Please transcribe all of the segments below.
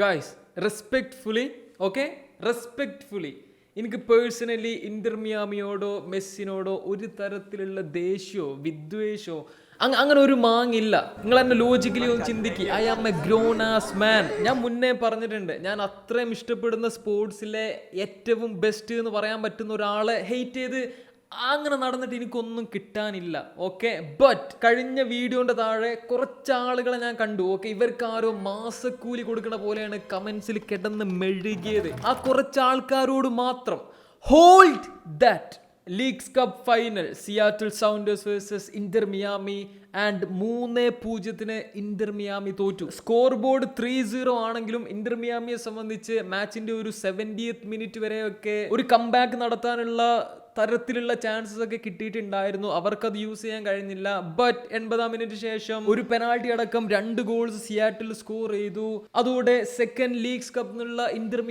Guys respectfully okay respectfully എനിക്ക് personally ഇന്റർമിയാമിയോടോ മെസ്സിനോടോ ഒരു തരത്തിലുള്ള ദേഷ്യമോ വിദ്വേഷമോ അങ്ങ അങ്ങനെ ഒരു മാങ്ങില്ല. നിങ്ങൾ എന്നെ ലോജിക്കലി ഒന്ന് ചിന്തിക്കുക I am a grown ass man ഞാൻ മുന്നേ പറഞ്ഞിട്ടുണ്ട്. ഞാൻ അത്രയും ഇഷ്ടപ്പെടുന്ന സ്പോർട്സിലെ ഏറ്റവും ബെസ്റ്റ് എന്ന് പറയാൻ പറ്റുന്ന ഒരാളെ ഹെയ്റ്റ് ചെയ്ത് അങ്ങനെ നടന്നിട്ട് എനിക്കൊന്നും കിട്ടാനില്ല ഓക്കെ ബട്ട് കഴിഞ്ഞ വീഡിയോന്റെ താഴെ കുറച്ച് ആളുകളെ ഞാൻ കണ്ടു ഓക്കെ ഇവർക്ക് ആരോ മാസക്കൂലി കൊടുക്കണ പോലെയാണ് കമന്റ്സിൽ കിടന്ന് മെഴുകിയത്. ആ കുറച്ച് ആൾക്കാരോട് മാത്രം hold that Leagues Cup final Seattle Sounders versus Inter Miami and മൂന്ന് പൂജ്യത്തിന് ഇന്റർ മിയാമി തോറ്റു. സ്കോർ ബോർഡ് ത്രീ സീറോ ആണെങ്കിലും ഇന്റർ മിയാമിയെ സംബന്ധിച്ച് മാച്ചിന്റെ ഒരു സെവന്റിയത്ത് മിനിറ്റ് വരെയൊക്കെ ഒരു കംബാക്ക് നടത്താനുള്ള തരത്തിലുള്ള ചാൻസസ് ഒക്കെ കിട്ടിയിട്ടുണ്ടായിരുന്നു. അവർക്കത് യൂസ് ചെയ്യാൻ കഴിഞ്ഞില്ല. ബട്ട് എൺപതാം മിനിറ്റ് ശേഷം ഒരു പെനാൾട്ടി അടക്കം രണ്ട് ഗോൾസ് സിയാറ്റിൽ സ്കോർ ചെയ്തു. അതോടെ സെക്കൻഡ് ലീഗ്സ് കപ്പ് എന്നുള്ള ഇന്റർ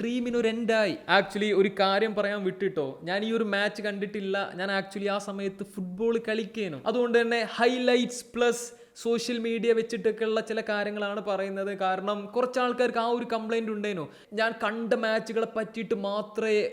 ഡ്രീമിന് ഒരു എൻഡായി ആക്ച്വലി ഒരു കാര്യം പറയാൻ വിട്ടിട്ടോ. ഞാൻ ഈ ഒരു മാച്ച് കണ്ടിട്ടില്ല. ഞാൻ ആക്ച്വലി ആ സമയത്ത് ഫുട്ബോൾ കളിക്കേനു. അതുകൊണ്ട് തന്നെ ഹൈലൈറ്റ്സ് പ്ലസ് സോഷ്യൽ മീഡിയ വെച്ചിട്ടൊക്കെയുള്ള ചില കാര്യങ്ങളാണ് പറയുന്നത്. കാരണം കുറച്ച് ആൾക്കാർക്ക് ആ ഒരു കംപ്ലൈന്റ് ഉണ്ടേനു. ഞാൻ കണ്ട മാച്ചുകളെ പറ്റിയിട്ട് മാത്രമേ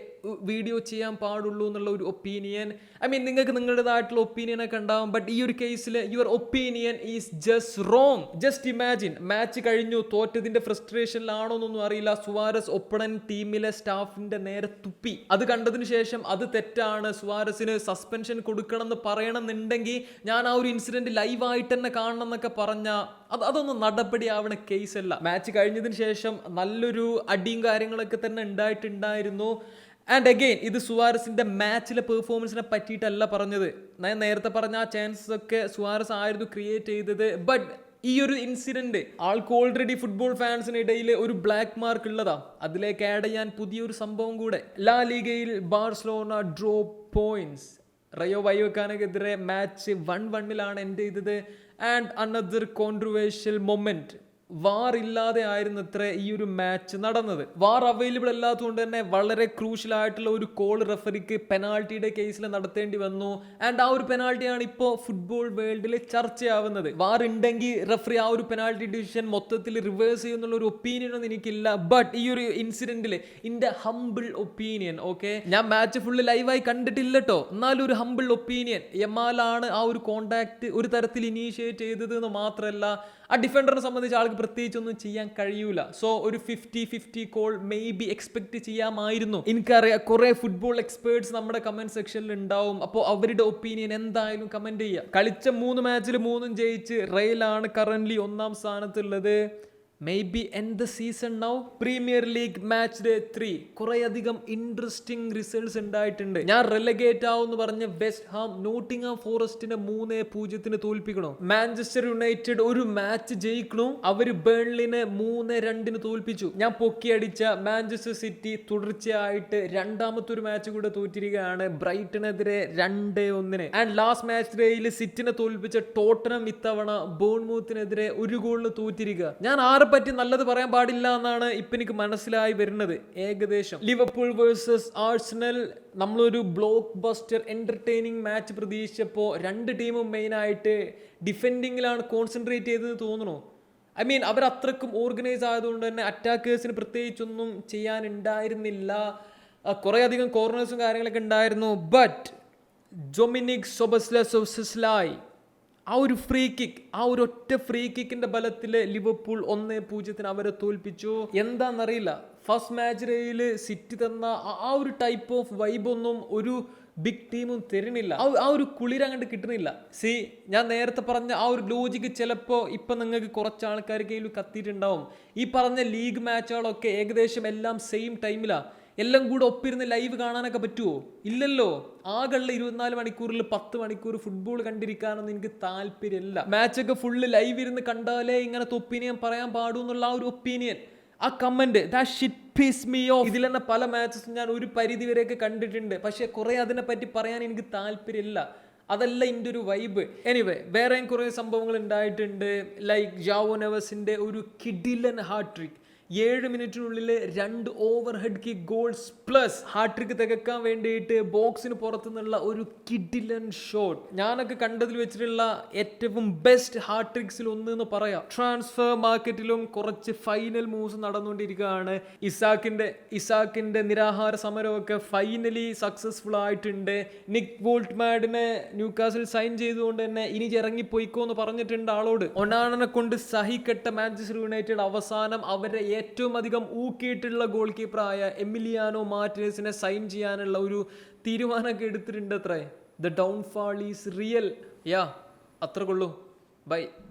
വീഡിയോ ചെയ്യാൻ പാടുള്ളൂ എന്നുള്ള ഒരു ഒപ്പീനിയൻ ഐ മീൻ നിങ്ങൾക്ക് നിങ്ങളുടേതായിട്ടുള്ള ഒപ്പീനിയൻ ഒക്കെ ഉണ്ടാവും ബട്ട് ഈ ഒരു കേസിൽ your opinion is just wrong just imagine match കഴിഞ്ഞു തോറ്റതിന്റെ ഫ്രസ്ട്രേഷനിലാണോ എന്നൊന്നും അറിയില്ല. സുവാരസ് ഒപ്പണൻ ടീമിലെ സ്റ്റാഫിന്റെ നേരെ തുപ്പി. അത് കണ്ടതിന് ശേഷം അത് തെറ്റാണ് സുവാരസിന് സസ്പെൻഷൻ കൊടുക്കണം എന്ന് പറയണമെന്നുണ്ടെങ്കിൽ ഞാൻ ആ ഒരു ഇൻസിഡന്റ് ലൈവായിട്ട് തന്നെ കാണണം എന്നൊക്കെ പറഞ്ഞ അത് അതൊന്നും നടപടിയാവണ കേസല്ല മാച്ച് കഴിഞ്ഞതിന് ശേഷം നല്ലൊരു അടിയും കാര്യങ്ങളൊക്കെ തന്നെ ഉണ്ടായിട്ടുണ്ടായിരുന്നു. ആൻഡ് അഗെയിൻ ഇത് സുവാരസിന്റെ മാച്ചിലെ പെർഫോമൻസിനെ പറ്റിയിട്ടല്ല പറഞ്ഞത്. ഞാൻ നേരത്തെ പറഞ്ഞ ആ ചാൻസസ് ഒക്കെ സുവാരസ് ആയിരുന്നു ക്രിയേറ്റ് ചെയ്തത്. ബട്ട് ഈ ഒരു ഇൻസിഡന്റ് ആൾക്ക് ഓൾറെഡി ഫുട്ബോൾ ഫാൻസിനിടയിൽ ഒരു ബ്ലാക്ക് മാർക്ക് ഉള്ളതാ. അതിലേക്ക് ആഡ് ചെയ്യാൻ പുതിയൊരു സംഭവം കൂടെ. ലാ ലീഗയിൽ ബാർസലോണ ഡ്രോ പോയിന്റ്സ് റയോ വയോക്കാനക്കെതിരെ മാച്ച് വൺ വണ്ണിലാണ് എൻഡ് ചെയ്തത്. And another controversial moment VAR ഇല്ലാതെ ആയിരുന്നു ഇത്ര ഈ ഒരു മാച്ച് നടന്നത്. വാർ അവൈലബിൾ അല്ലാത്തതുകൊണ്ട് തന്നെ വളരെ ക്രൂഷ്യൽ ആയിട്ടുള്ള ഒരു കോൾ റെഫറിക്ക് പെനാൾട്ടിയുടെ കേസിൽ നടത്തേണ്ടി വന്നു. ആൻഡ് ആ ഒരു പെനാൾട്ടിയാണ് ഇപ്പോൾ ഫുട്ബോൾ വേൾഡിൽ ചർച്ചയാവുന്നത്. വാർ ഉണ്ടെങ്കിൽ റെഫറി ആ ഒരു പെനാൾട്ടി ഡിസിഷൻ മൊത്തത്തിൽ റിവേഴ്സ് ചെയ്യുന്നുള്ള ഒരു ഒപ്പീനിയൻ ഒന്നും എനിക്കില്ല. ബട്ട് ഈ ഒരു ഇൻസിഡന്റിൽ ഇന്റെ ഹംബിൾ ഒപ്പീനിയൻ ഓക്കെ ഞാൻ മാച്ച് ഫുള്ള് ലൈവായി കണ്ടിട്ടില്ല കേട്ടോ എന്നാലും ഒരു ഹംബിൾ ഒപ്പീനിയൻ എമാലാണ് ആ ഒരു കോണ്ടാക്ട് ഒരു തരത്തിൽ ഇനീഷ്യേറ്റ് ചെയ്തത് എന്ന് മാത്രമല്ല ആ ഡിഫൻഡറിനെ സംബന്ധിച്ച് ആൾക്ക് പ്രത്യേകിച്ചൊന്നും ചെയ്യാൻ കഴിയൂല. സോ ഒരു fifty fifty call maybe expect ചെയ്യാമായിരുന്നു. എനിക്കറിയാം കുറെ ഫുട്ബോൾ എക്സ്പേർട്സ് നമ്മുടെ കമന്റ് സെക്ഷനിൽ ഉണ്ടാവും. അപ്പോൾ അവരുടെ ഒപ്പീനിയൻ എന്തായാലും കമന്റ് ചെയ്യുക. കളിച്ച മൂന്ന് മാച്ചിൽ മൂന്നും ജയിച്ച് റെയിലാണ് കറന്റ് ഒന്നാം സ്ഥാനത്തുള്ളത്. Maybe in the season now Premier League match day three കുറേയധികം ഇൻട്രസ്റ്റിംഗ് റിസൾട്ട്സ് ഉണ്ടായിട്ടുണ്ട്. ഞാൻ റെലഗേറ്റ് ആവുമെന്ന് പറഞ്ഞ വെസ്റ്റ് ഹാം നോട്ടിംഗാം ഫോറസ്റ്റിനെ മൂന്ന് പൂജ്യത്തിന് തോൽപ്പിക്കണോ? മാഞ്ചസ്റ്റർ യുണൈറ്റഡ് ഒരു മാച്ച് ജയിക്കണു. അവർ ബേൺലിനെ മൂന്ന് രണ്ടിന് തോൽപ്പിച്ചു. ഞാൻ പൊക്കിയടിച്ച മാഞ്ചസ്റ്റർ സിറ്റി തുടർച്ചയായിട്ട് രണ്ടാമത്തെ ഒരു മാച്ച് കൂടെ തോറ്റിരിക്കുകയാണ്. ബ്രൈറ്റിനെതിരെ രണ്ട് ഒന്നിന്. ആൻഡ് ലാസ്റ്റ് മാച്ച് ഡേയിൽ സിറ്റിനെ തോൽപ്പിച്ച ടോട്ടനം ഇത്തവണ ബോൺമൂത്തിനെതിരെ ഒരു ഗോളിന് തോറ്റിരിക്കുക. ഞാൻ ആരെ പറ്റി നല്ലത് പറയാൻ പാടില്ല എന്നാണ് ഇപ്പൊ എനിക്ക് മനസ്സിലായി വരുന്നത്. ഏകദേശം. ലിവർപൂൾ വേഴ്സസ് ആഴ്സണൽ നമ്മളൊരു ബ്ലോക്ക് ബസ്റ്റർ എന്റർടൈനിങ് മാച്ച് പ്രതീക്ഷിച്ചപ്പോൾ രണ്ട് ടീമും മെയിനായിട്ട് ഡിഫെൻഡിങ്ങിലാണ് കോൺസെൻട്രേറ്റ് ചെയ്തതെന്ന് തോന്നുന്നു. ഐ മീൻ അവർ അത്രക്കും ഓർഗനൈസ് ആയതുകൊണ്ട് തന്നെ അറ്റാക്കേഴ്സിന് പ്രത്യേകിച്ചൊന്നും ചെയ്യാനുണ്ടായിരുന്നില്ല. കുറേ അധികം കോർണേഴ്സും കാര്യങ്ങളൊക്കെ ഉണ്ടായിരുന്നു. ബട്ട് ജൊമിനിക് സൊബസ്ലൈ ആ ഒരു ഫ്രീ കിക്ക് ആ ഒരു ഒറ്റ ഫ്രീ കിക്കിന്റെ ബലത്തിൽ ലിവർപൂൾ ഒന്ന് പൂജ്യത്തിന് അവരെ തോൽപ്പിച്ചു. എന്താണെന്നറിയില്ല ഫസ്റ്റ് മാച്ച് ഡേയിൽ സിറ്റി തന്ന ആ- ഒരു ടൈപ്പ് ഓഫ് വൈബ് ഒന്നും ഒരു ബിഗ് ടീമും തരുന്നില്ല. ആ- ഒരു കുളിര അങ്ങോട്ട് കിട്ടുന്നില്ല. സി ഞാൻ നേരത്തെ പറഞ്ഞ ആ ഒരു ലോജിക്ക് ചിലപ്പോൾ ഇപ്പം നിങ്ങൾക്ക് കുറച്ച് ആൾക്കാർക്ക് കയ്യിൽ കത്തിയിട്ടുണ്ടാവും ഈ പറഞ്ഞ ലീഗ് മാച്ചുകളൊക്കെ ഏകദേശം എല്ലാം സെയിം ടൈമിലാണ് എല്ലാം കൂടെ ഒപ്പിരുന്ന് ലൈവ് കാണാനൊക്കെ പറ്റുമോ ഇല്ലല്ലോ. ആകെയുള്ള ഇരുപത്തിനാല് മണിക്കൂറിൽ പത്ത് മണിക്കൂർ ഫുട്ബോൾ കണ്ടിരിക്കാനൊന്നും എനിക്ക് താല്പര്യമില്ല. മാച്ചൊക്കെ ഫുള്ള് ലൈവ് ഇരുന്ന് കണ്ടാലേ ഇങ്ങനത്തെ ഒപ്പീനിയൻ പറയാൻ പാടൂ എന്നുള്ള ആ ഒരു ഒപ്പീനിയൻ ആ comment that piss me off ഇതിൽ തന്നെ പല മാച്ചസും ഞാൻ ഒരു പരിധി വരെയൊക്കെ കണ്ടിട്ടുണ്ട്. പക്ഷേ കുറേ അതിനെ പറ്റി പറയാൻ എനിക്ക് താല്പര്യമില്ല. അതല്ല എന്റെ ഒരു വൈബ് എനിവേ വേറെയും കുറേ സംഭവങ്ങൾ ഉണ്ടായിട്ടുണ്ട്. ലൈക്ക് ജാവോ നെവസിന്റെ ഒരു കിഡിലൻ ഹാർട്ട് ട്രിക്ക് ഏഴ് മിനിറ്റിനുള്ളിൽ രണ്ട് overhead kick goals plus hattrick തികക്കാൻ വേണ്ടിയിട്ട് ബോക്സിന് പുറത്തുനിന്നുള്ള ഒരു കിഡിലൻ ഷോട്ട് ഞാനൊക്കെ കണ്ടതിൽ വെച്ചിട്ടുള്ള ഏറ്റവും ബെസ്റ്റ് ഹാട്രിക്സിൽ ഒന്ന് എന്ന് പറയാം. ട്രാൻസ്ഫർ മാർക്കറ്റിലും കുറച്ച് ഫൈനൽ മൂവ്സ് നടന്നുകൊണ്ടിരിക്കുകയാണ്. ഇസാക്കിന്റെ ഇസാക്കിന്റെ നിരാഹാര സമരമൊക്കെ ഫൈനലി സക്സസ്ഫുൾ ആയിട്ടുണ്ട്. നിക് വോൾട്ട്മാഡിനെ ന്യൂകാസിൽ സൈൻ ചെയ്തുകൊണ്ട് തന്നെ ഇനി ഇറങ്ങിപ്പോയിക്കോ എന്ന് പറഞ്ഞിട്ടുണ്ട് ആളോട്. ഒണാണനെ കൊണ്ട് സഹിക്കട്ട മാഞ്ചസ്റ്റർ യുണൈറ്റഡ് അവസാനം അവരെ ഏറ്റവും അധികം ഊക്കിയിട്ടുള്ള ഗോൾ കീപ്പറായ എമിലിയാനോ മാർട്ടിനസിനെ സൈൻ ചെയ്യാനുള്ള ഒരു തീരുമാനമൊക്കെ എടുത്തിട്ടുണ്ട് അത്രേ. The downfall is real yeah അത്ര ബൈ